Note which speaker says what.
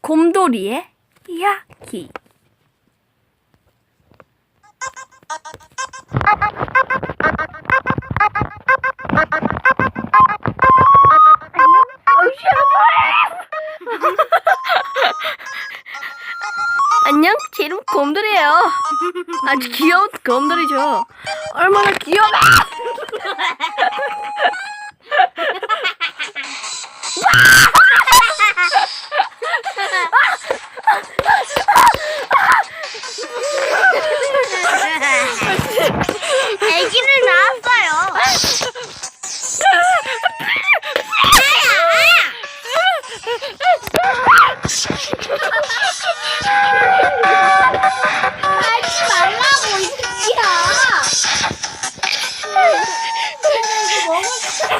Speaker 1: 곰돌이의 이야기. 안녕, 제 이름 곰돌이에요. 아주 귀여운 곰돌이죠. 얼마나 귀여워!
Speaker 2: 아기를 낳았어요. 하지 말라고 이야 너무 싫어.